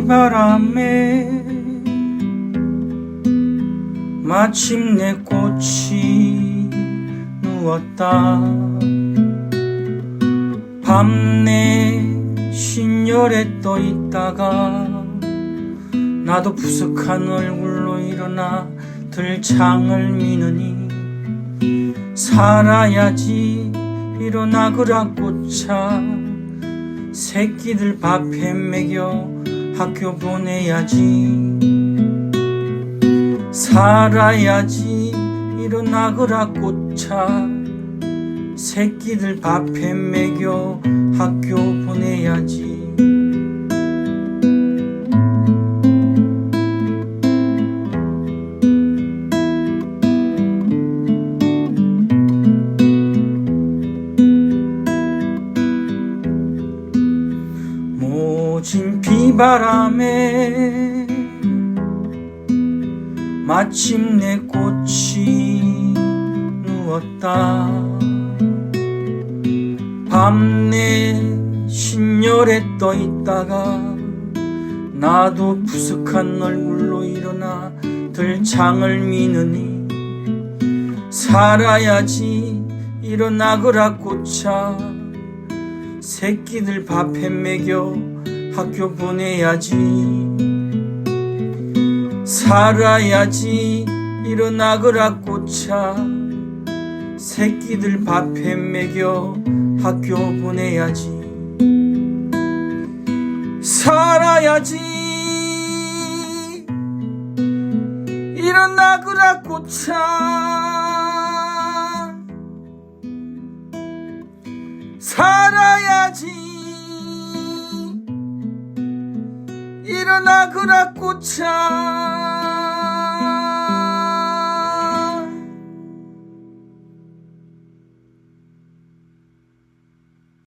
비바람에 마침내 꽃이 누웠다. 밤내 신열에 떠 있다가 나도 부석한 얼굴로 일어나 들창을 미느니 살아야지 일어나 그라 꽃차 새끼들 밥해 먹여 학교 보내야지. 살아야지. 일어나 그라 꽃차. 새끼들 밥해 먹여 학교 보내야지 모진 비바람에 마침내 꽃이 누웠다. 밤내 신열에 떠 있다가 나도 부석한 얼굴로 일어나 들창을 미느니 살아야지 일어나 그라 꽃차 새끼들 밥해 먹여 학교 보내야지. 살아야지. 일어나 그라 꽃차. 새끼들 밥해 먹여 학교 보내야지. 살아야지. 일어나 그라 꽃차. 살아야지 일어나 그라 꽃차